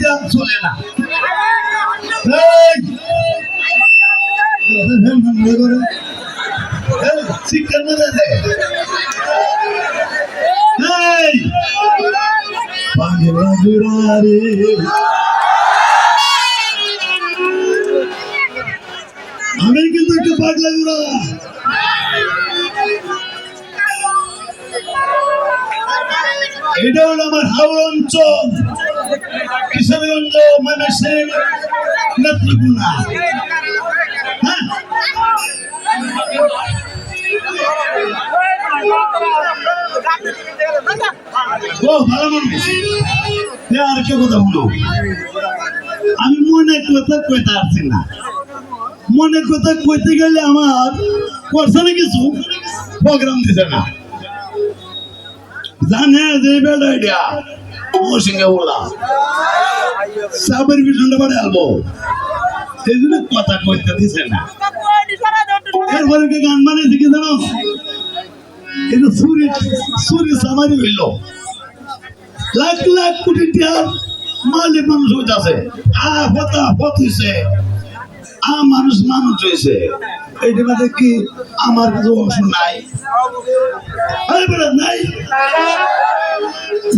দেওয়া চলে না। আমি কিন্তু একটা পাগলা গুড়া এটা হলো আমার হাওড় অঞ্চল কিশোরগঞ্জ হ্যাঁ? ও, ভালো মানুষ। আর কে কথা বলো। আমি মনে কথা কইতে পারছি না। মনে কথা কইতে গেলে আমার করছে না কিছু প্রোগ্রাম দিছে না। জানে যে বেড়া এটা ও সঙ্গে বললাম সাবের পিছনটা বাড়ে আলবো। এই কথা কইতে দিছে গান বানিয়েছে কি জানো? এটা সুরি সুরি সামারি হইল। লাখ লাখ মালিক মানুষ হইতাছে। আ হতা হত হইছে আ মানুষ মানুষ হইছে। এইটা মধ্যে কি আমার কিছু অংশ নাই? নাই।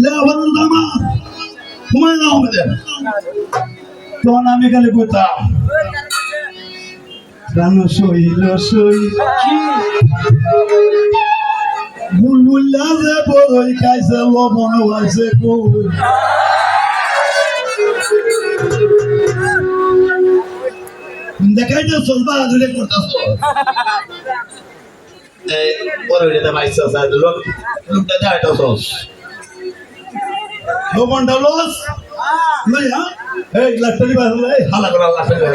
লেবার দামা ঘুমায় না আমাদের। তখন আমি খালি কইতাম প্রাণ সইল সই বুলবুল্লা যে বই খাইছে, লবণ হয়েছে কই? দেখাই তো চলবা ধরে করতাছ। এই, পরে এটা মাইসা সাদ লোক লোকটা যায় সস লবণটা লস লইয়া এই লাট্টারি বাজলে এই হালা করা বাজলে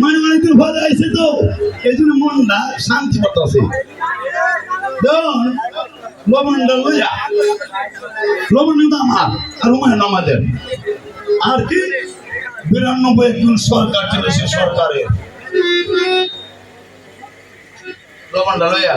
মানে মানে তুই ভালো আইছে তো এই জন্য মনটা শান্তি পাতাছে লবণটা লইয়া লবণ কিন্তু আমার আর উমায়ন আমাদের আর কি বিরানব্বই একজন সরকার ছিল সে সরকারের লবণটা লইয়া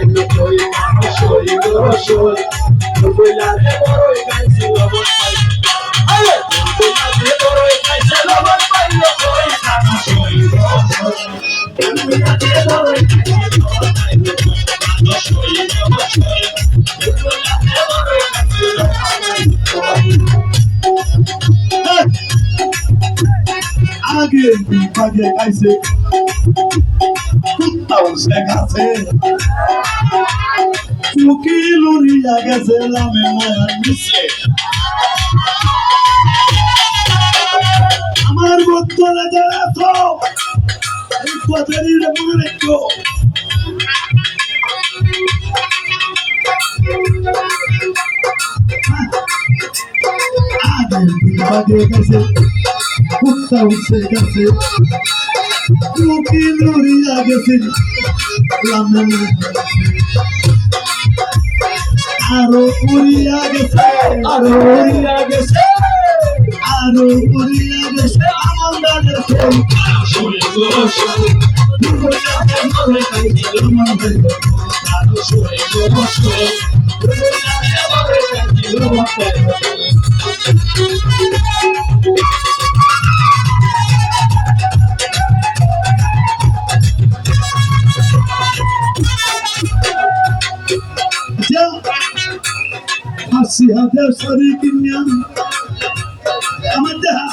প্রাণ সইল সই বুলবুল হাতে বড়ই খাইছে লবণ খাইলো আরে বুলবুল হাতে বড়ই খাইছে লবণ খাইলো কই সইল সই বুলবুল হাতে বড়ই খাইছে লবণ খাইলো কই প্রাণ সইল সই বুলবুল হাতে বড়ই খাইছে লবণ কই আগে আগে খাইছে কুত্তাও সে খাচ্ছে লুড়িয়া গেছে আমার বন্ধুরা যারা মনে রেখো। আগে গেছে কুত্তা উঠছে গেছে। চুকি লুড়িয়া আরও উড়িয়া গেছে আরও উড়িয়া গেছে আরও উড়িয়া গেছে আমার দাদের ফোন সইল সই বুলবুল কিনিয়া আমার দেহা।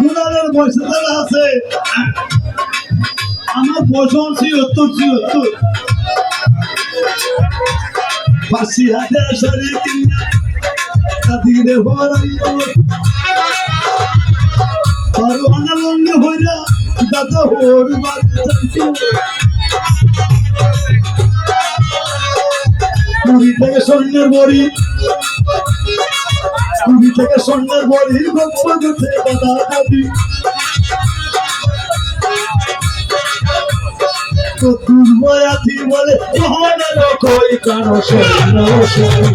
দুলারের পয়সা দেওয়া আছে। আমার পয়সা ছিয়ত্তর ছিয়ত্তর। হাসি হাতে সরি কিনিয়া তাদিরে হরাইল হইরা দাদা হোর বাড়ি পুরী থেকে সৈন্যের বড়ি। তুমি থেকে সৈন্যের বড়ি তো দুর্বয়াতি বলে কই কারও সৈন্য সৈন্য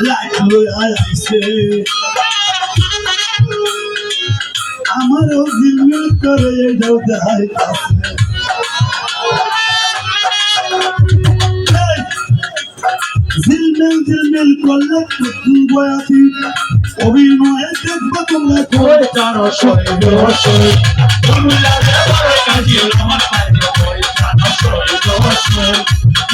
লাইট লই আইছে আমারও জিলমিল করে এটাও দেখাইতাছে জিলমিল জিলমিল করলে কুতুল বয়াতি অভিনয়ে দেখব তোমরা কারও কাজে আমার পাইলে কই কারও সৈন্য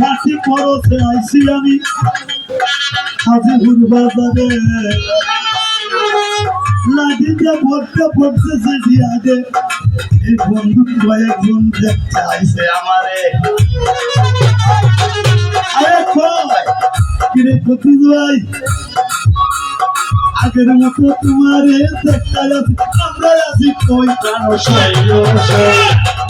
হাসি পরতে আইসি আমি। হাজিপুর বাজারে। লাঠিতে ভরতে ভরতেছে আগে। এই বন্ধু কয়েকজন দেখতে আইসে আমারে। আরে কয়? কিরে কতি ভাই আগের মতো তোমারে দেখতে আছি আমরা আছি কই? প্রাণ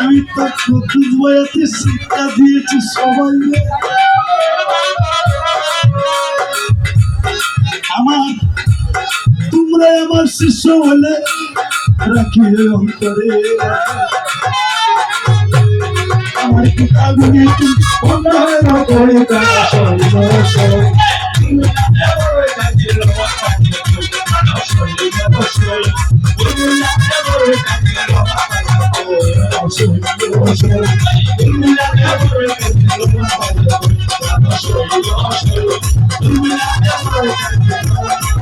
আমি তো চব্বিশ বয়াতে শিক্ষা দিয়েছি সবাই আমার, তোমরা আমার শিষ্য হলে রাখি অন্তরে। আমার পিতাগুলি অন্যায় করে তারা Thank you.